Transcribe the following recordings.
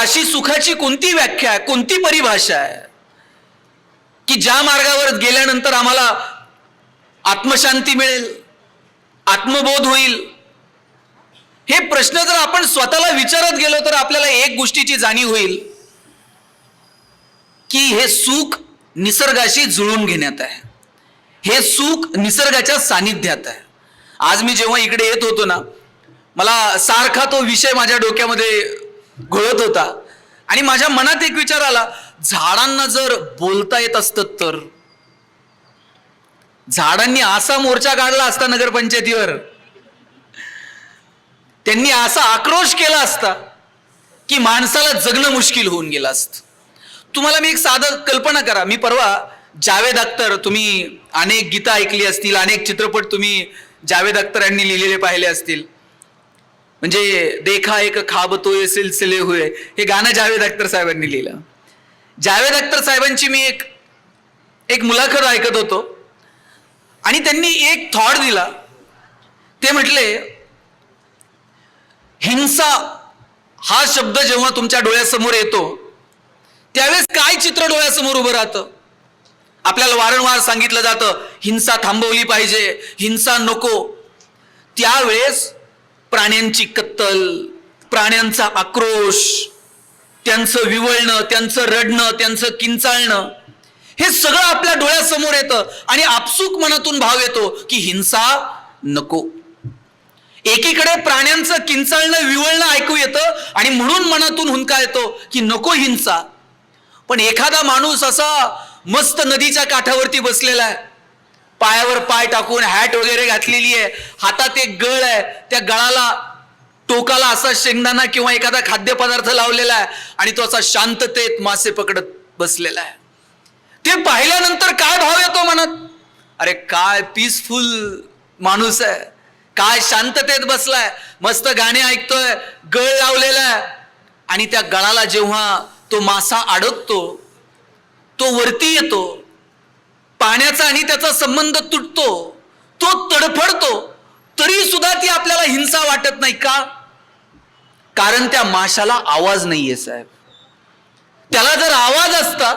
अशी सुखाची कोणती व्याख्या आहे? कोणती परिभाषा आहे? की ज्या मार्गावर गेल्यानंतर आम्हाला आत्मशांती मिळेल आत्मबोध होईल? हे प्रश्न जर आपण स्वतःला विचारत गेलो तर आपल्याला एक गोष्टीची जाणीव होईल की हे सुख निसर्गाशी जुळून घेण्यात आहे. हे सुख निसर्गाच्या सानिध्यात आहे. आज मी जेव्हा इकडे येत होतो ना मला सारखा तो विषय माझ्या डोक्यामध्ये घोळत होता. आणि माझ्या मनात एक विचार आला झाडांना जर बोलता येत असतं तर? झाडांनी असा मोर्चा काढला असता नगरपंचायतीवर. त्यांनी असा आक्रोश केला असता की माणसाला जगणं मुश्किल होऊन गेलं असतं. तुम्हाला मी एक साधं कल्पना करा. मी परवा जावेद अख्तर तुम्ही अनेक गीतं ऐकली असतील अनेक चित्रपट तुम्ही जावेद अख्तर यांनी लिहिलेले पाहिले असतील. म्हणजे देखा एक खाबतोय सिलसिले हुए. हे गाणं जावेद अख्तर साहेबांनी लिहिलं. जावेद अख्तर साहेबांची मी एक एक मुलाखत ऐकत होतो. आणि त्यांनी एक थॉट दिला. ते म्हटले हिंसा हा शब्द जेव्हा तुमच्या डोळ्यासमोर येतो त्यावेळेस काय चित्र डोळ्यासमोर उभं राहतं? आपल्याला वारंवार सांगितलं जातं हिंसा थांबवली पाहिजे हिंसा नको. त्यावेळेस प्राण्यांची कत्तल प्राण्यांचा आक्रोश त्यांचं विवळणं त्यांचं रडणं त्यांचं किंचाळणं हे सगळं आपल्या डोळ्यासमोर येतं आणि आपसूक मनातून भाव येतो की हिंसा नको. एकीकडे प्राण्यांचं किंचाळणं विवळणं ऐकू येतं आणि म्हणून मनातून हुंका येतो की नको हिंसा. पण एखादा माणूस असा मस्त नदीच्या काठावरती बसलेला आहे पायावर पाय टाकून हॅट वगैरे घातलेली आहे. हातात एक गळ आहे. त्या गळाला टोकाला असा शेंगदाणा किंवा एखादा खाद्यपदार्थ लावलेला आहे आणि तो असा शांततेत मासे पकडत बसलेला आहे. ते पाहिल्यानंतर काय भाव येतो म्हणत अरे काय पीसफुल माणूस आहे. काय शांततेत बसलाय. मस्त गाणे ऐकतोय. गळ लावलेला आहे. आणि त्या गळाला जेव्हा तो मासा अडकतो तो वरती येतो. पाण्याचा आणि त्याचा संबंध तुटतो तो तडफडतो तरी सुद्धा ती आपल्याला हिंसा वाटत नाही का? कारण त्या माशाला आवाज नाहीये साहेब. त्याला जर आवाज असता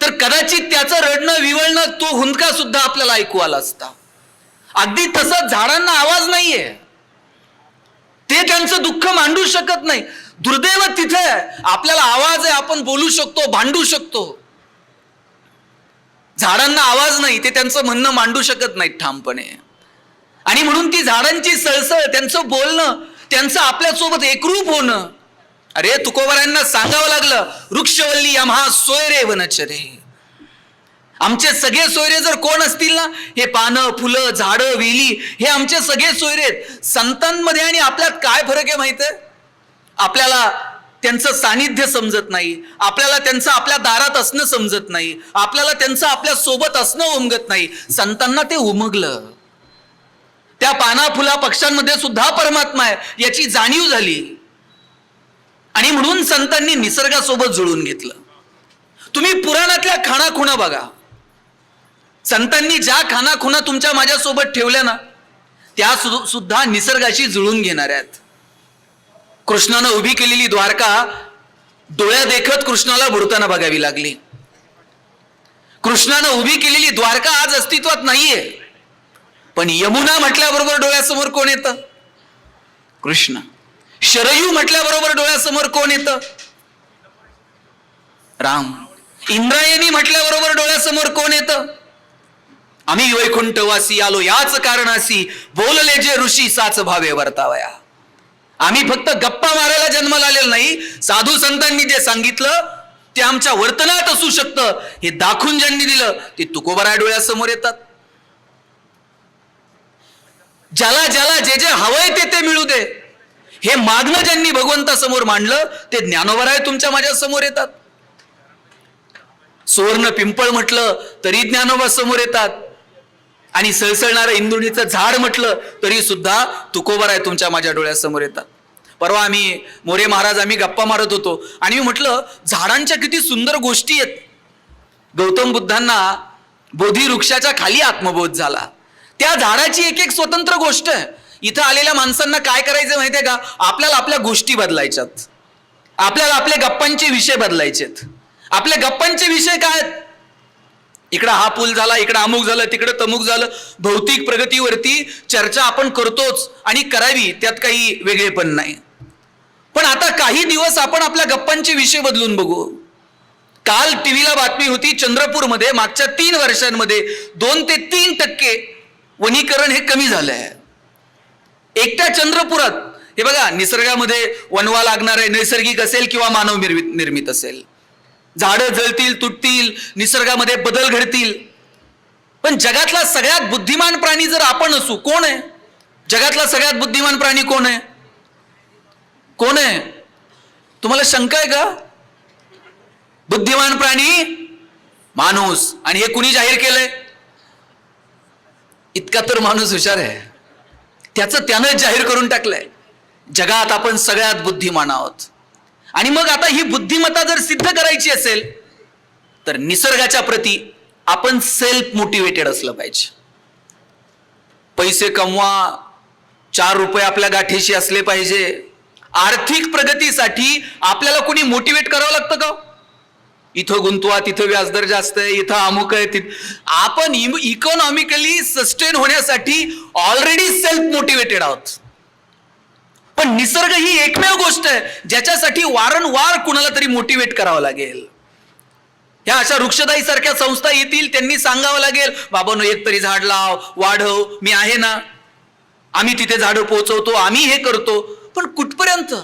तर कदाचित त्याचं रडणं विवळणं तो हुंदका सुद्धा आपल्याला ऐकू आला असता. अगदी तसं झाडांना आवाज नाहीये. ते त्यांचं दुःख मांडू शकत नाही. दुर्दैव तिथे आहे. आपल्याला आवाज आहे आपण बोलू शकतो भांडू शकतो. झाडांना आवाज नाही ते त्यांचं म्हणणं मांडू शकत नाहीत ठामपणे. आणि म्हणून ती झाडांची सळसळ त्यांचं बोलणं त्यांचं आपल्यासोबत एकरूप होणं. अरे तुकोबारांना सांगावं लागलं वृक्षवल्ली आम्हा सोयरे वनचरे. आमचे सगळे सोयरे जर कोण असतील ना हे पानं फुलं झाडं वेली हे आमचे सगळे सोयरे आहेत. संतांमध्ये आणि आपल्यात काय फरक आहे माहीत आहे? आपल्याला त्यांचं सानिध्य समजत नाही. आपल्याला त्यांचं आपल्या दारात असणं समजत नाही. आपल्याला त्यांचं आपल्यासोबत असणं उमगत नाही. संतांना ते उमगलं. त्या पाना फुला पक्ष्यांमध्ये सुद्धा परमात्मा आहे. याची जाणीव झाली. आणि म्हणून संतांनी निसर्गासोबत जुळून घेतलं. तुम्ही पुराणातल्या खाणाखुणा बघा. संतांनी ज्या खानाखुणा तुमच्या माझ्यासोबत ठेवल्या ना त्या सु- सुद्धा निसर्गाशी जुळून घेणाऱ्या आहेत. कृष्णानं उभी केलेली द्वारका डोळ्या देखत कृष्णाला बुडताना बघावी लागली. कृष्णानं उभी केलेली द्वारका आज अस्तित्वात नाहीये. पण यमुना म्हटल्याबरोबर डोळ्यासमोर कोण येतं? कृष्ण. शरयू म्हटल्याबरोबर डोळ्यासमोर कोण येतं? राम. इंद्रायणी म्हटल्याबरोबर डोळ्यासमोर कोण येतं? आम्ही वैकुंठवासी आलो याच कारणासी बोलले जे ऋषी साच भावे वर्तावया. आम्ही फक्त गप्पा मारायला जन्माला आलेलो नाही. साधू संतांनी जे सांगितलं ते आमच्या वर्तनात असू शकतं. हे दाखवून ज्यांनी दिलं ते तुकोबारा डोळ्यासमोर येतात. ज्याला ज्याला जे जे हवंय ते ते मिळू दे. हे मागणं ज्यांनी भगवंतासमोर मांडलं ते ज्ञानोबराय तुमच्या माझ्यासमोर येतात. सुवर्ण पिंपळ म्हटलं तरी ज्ञानोबा समोर येतात. आणि सळसळणारं इंदुणीचं झाड म्हटलं तरी सुद्धा तुकोबर आहे तुमच्या माझ्या डोळ्यासमोर येतात. परवा आम्ही मोरे महाराज आम्ही गप्पा मारत होतो. आणि मी म्हटलं झाडांच्या किती सुंदर गोष्टी आहेत. गौतम बुद्धांना बोधी वृक्षाच्या खाली आत्मबोध झाला. त्या झाडाची एक एक स्वतंत्र गोष्ट आहे. इथं आलेल्या माणसांना काय करायचं माहितीये का? आपल्याला आपल्या गोष्टी बदलायच्यात. आपल्याला आपल्या गप्पांचे विषय बदलायचेत. आपल्या गप्पांचे विषय काय आहेत? इकडं हा पूल झाला इकडं अमुक झालं तिकडं तमुक झालं. भौतिक प्रगतीवरती चर्चा आपण करतोच आणि करावी त्यात काही वेगळेपण नाही. पण आता काही दिवस आपण आपल्या गप्पांचे विषय बदलून बघू. काल टीव्हीला बातमी होती चंद्रपूरमध्ये मागच्या तीन वर्षांमध्ये दोन ते तीन टक्के वनीकरण हे कमी झालं आहे एकट्या चंद्रपुरात हे बघा निसर्गामध्ये वनवा लागणार आहे नैसर्गिक असेल किंवा मानव निर्मित निर्मित असेल. झाडं जळतील तुटतील निसर्गामध्ये बदल घडतील. पण जगातला सगळ्यात बुद्धिमान प्राणी जर आपण असू कोण आहे? जगातला सगळ्यात बुद्धिमान प्राणी कोण आहे? कोण आहे? तुम्हाला शंका आहे का? बुद्धिमान प्राणी माणूस. आणि हे कुणी जाहीर केलंय? इतका तर माणूस हुशार आहे. त्याचं त्यानं जाहीर करून टाकलंय. जगात आपण सगळ्यात बुद्धिमान आहोत. आणि मग आता ही बुद्धिमत्ता जर सिद्ध करायची असेल तर निसर्गाच्या प्रती आपण सेल्फ मोटिवेटेड असलं पाहिजे. पैसे कमवा चार रुपये आपल्या गाठीशी असले पाहिजे. आर्थिक प्रगतीसाठी आपल्याला कोणी मोटिवेट करावं लागतं का हो? इथं गुंतवा तिथं व्याजदर जास्त आहे इथं अमुक आहे तिथं. आपण इकॉनॉमिकली सस्टेन होण्यासाठी ऑलरेडी सेल्फ मोटिवेटेड आहोत. पण निसर्ग ही एकमेव गोष्ट आहे ज्याच्यासाठी वारंवार कुणाला तरी मोटिवेट करावं लागेल. ह्या अशा वृक्षदाई सारख्या संस्था येतील त्यांनी सांगावं लागेल बाबांनो एक तरी झाड लाव वाढव मी आहे ना. आम्ही तिथे झाडं पोहोचवतो आम्ही हे करतो. पण कुठपर्यंत?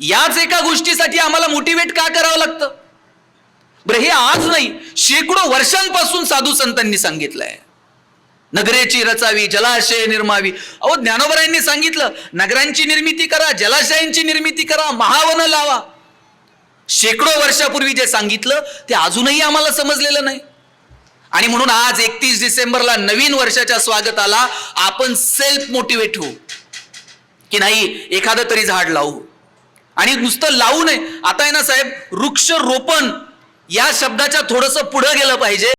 याच एका गोष्टीसाठी आम्हाला मोटिवेट का करावं लागतं? बरं हे आज नाही शेकडो वर्षांपासून साधू संतांनी सांगितलंय. नगरेची रचावी जलाशय निर्मावी. अहो ज्ञानोबरायांनी सांगितलं नगरांची निर्मिती करा जलाशयांची निर्मिती करा महावन लावा. शेकडो वर्षापूर्वी जे सांगितलं ते अजूनही आम्हाला समजलेलं नाही. आणि म्हणून आज एकतीस डिसेंबरला नवीन वर्षाच्या स्वागताला आपण सेल्फ मोटिवेट होऊ. की नाही एखादं तरी झाड लावू. आणि नुसतं लावू नये. आता आहे ना साहेब वृक्ष रोपण या शब्दाच्या थोडंसं पुढं गेलं पाहिजे.